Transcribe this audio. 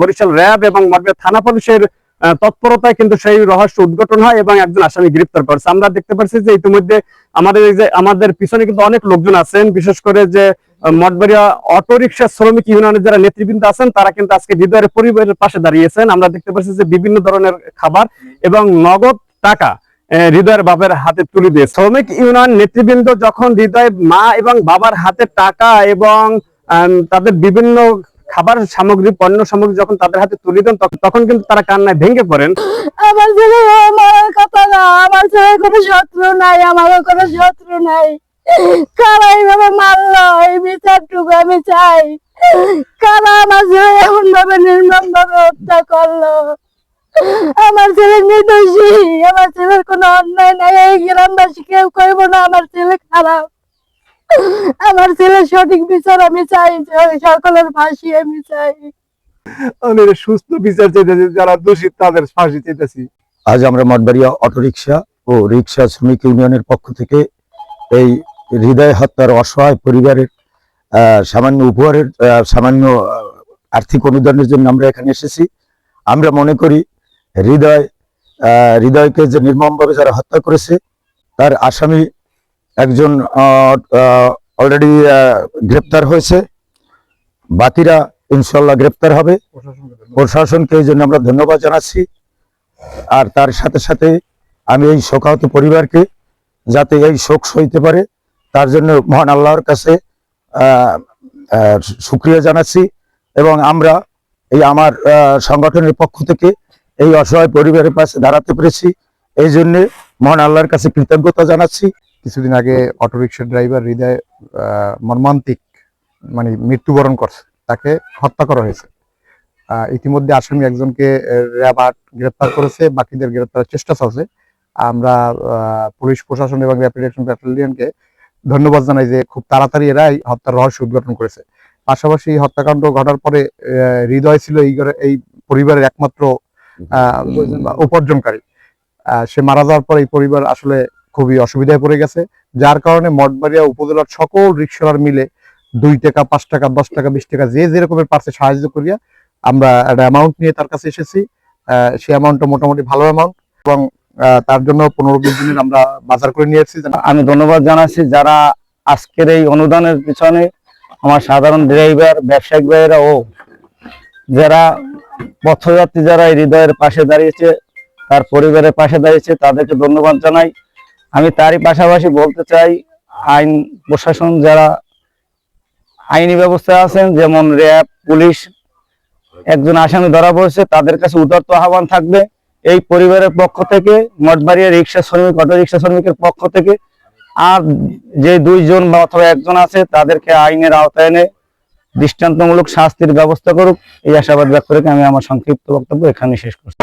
Barishal RAB এবং থানা পুলিশের তৎপরতায় কিন্তু সেই রহস্য উদ্ঘাটন হয় এবং একজন আসামি গ্রেপ্তার করেছে। আমরা দেখতে পাচ্ছি যে ইতিমধ্যে আমাদের এই যে, আমাদের পিছনে কিন্তু অনেক লোকজন আছেন, বিশেষ করে যে মঠবাড়িয়া অটো রিক্সা শ্রমিক ইউনিয়নের যারা নেতৃবৃন্দ আছেন, তারা কিন্তু আজকে হৃদয়ের পরিবারের পাশে দাঁড়িয়েছেন। আমরা দেখতে পাচ্ছি যে বিভিন্ন ধরনের খাবার এবং নগদ টাকা হৃদয়ের বাবার হাতে তুলে দিয়ে শ্রমিক ইউনিয়ন নেতৃবৃন্দ যখন হৃদয় মা এবং বাবার হাতে টাকা এবং তাদের বিভিন্ন খাবার সামগ্রী, পণ্য সামগ্রী যখন তাদের হাতে তুলে দেন তখন- কিন্তু তারা কান্নায় ভেঙে পড়েন। আমার ছেলে মারার কথা না, আমার ছেলে কোনো শত্রু নাই, আমারও কোনো শত্রু নাই। কারা এইভাবে মারলো এই বিচারটুকু আমি চাই। কারা আমার ছেলে এমন ভাবে নির্মম ভাবে হত্যা করল। আমার ছেলে নির্দোষী আমার ছেলের কোনো অন্যায় নাই এই গ্রামবাসী কেউ কইব না আমার ছেলে খারাপ। আমার ছেলে সঠিক বিচার আমি চাই সকলের ফাঁসি আমি চাই। আমাদের সুস্থ বিচার চাইতেছি যারা দোষী তাদের ফাঁসি চাইতেছি। আজ আমরা মঠবাড়িয়া অটোরিকশা ও রিক্সা শ্রমিক ইউনিয়নের পক্ষ থেকে এই হৃদয় হত্যার অসহায় পরিবারের সামান্য উপহারের সামান্য আর্থিক অনুদানের জন্য আমরা এখানে এসেছি। আমরা মনে করি হৃদয় হৃদয়কে যে নির্মমভাবে যারা হত্যা করেছে, তার আসামি একজন অলরেডি গ্রেপ্তার হয়েছে। বাকিরা ইনশাল্লাহ গ্রেপ্তার হবে। প্রশাসনকে এই জন্য আমরা ধন্যবাদ জানাচ্ছি। আর তার সাথে সাথে আমি এই শোকাহত পরিবারকে যাতে এই শোক সইতে পারে। তার জন্য মহান আল্লাহর কাছে আহ, জানাচ্ছি এবং আমরা এই আমার সংগঠনের পক্ষ থেকে এই অসহায় পরিবারের পাশে দাঁড়াতে পেরেছি। এই জন্য মহান আল্লাহর কাছে কৃতজ্ঞতা জানাচ্ছি। কিছুদিন আগে অটোরিকশা ড্রাইভার হৃদয় মর্মান্তিক মানে মৃত্যুবরণ করছে। তাকে হত্যা করা হয়েছে। ইতিমধ্যে আসামি একজনকে র্যাব গ্রেপ্তার করেছে বাকিদের গ্রেপ্তারের চেষ্টা চলছে। আমরা পুলিশ প্রশাসন এবং র্যাপিড অ্যাকশন ব্যাটালিয়নকে ধন্যবাদ জানাই যে খুব তাড়াতাড়ি এরা এই হত্যার রহস্য উদ্ঘাটন করেছে। পাশাপাশি হত্যাকাণ্ড ঘটার পরে হৃদয় ছিল এই এই পরিবারের একমাত্র উপার্জনকারী। সে মারা যাওয়ার পর এই পরিবার আসলে খুবই অসুবিধায় পড়ে গেছে, যার কারণে মঠবাড়িয়া উপজেলার সকল রিক্সার মিলে দুই টাকা, পাঁচ টাকা, দশ টাকা, বিশ টাকা যে যেরকমের পারছে সাহায্য করিয়া আমরা একটা অ্যামাউন্ট নিয়ে তার কাছে এসেছি। সেই অ্যামাউন্টটা মোটামুটি ভালো অ্যামাউন্ট এবং তার জন্য পনেরো বিশ দিনের আমরা বাজার করে নিয়ে এসেছি। আমি ধন্যবাদ জানাচ্ছি যারা আজকের এই অনুদানের পিছনে আমার সাধারণ ড্রাইভার, ব্যবসায়িক ভাইয়েরা ও যারা পথযাত্রী যারা এই হৃদয়ের পাশে দাঁড়িয়েছে, তার পরিবারের পাশে দাঁড়িয়েছে, তাদেরকে ধন্যবাদ জানাই। আমি তারই পাশাপাশি বলতে চাই, আইন প্রশাসন যারা আইনি ব্যবস্থা আছেন, যেমন র্যাব, পুলিশ, একজন আসামি ধরা পড়েছে, তাদের কাছে উদার্ত আহ্বান থাকবে। এই পরিবারের পক্ষ থেকে, মঠবাড়িয়া রিক্সা শ্রমিক, অটো রিক্সা শ্রমিকের পক্ষ থেকে, আর যে দুইজন বা অথবা একজন আছে, তাদেরকে আইনের আওতায় এনে দৃষ্টান্তমূলক শাস্তির ব্যবস্থা করুক। এই আশাবাদ ব্যক্ত রেখে আমি আমার সংক্ষিপ্ত বক্তব্য এখানে শেষ করছি।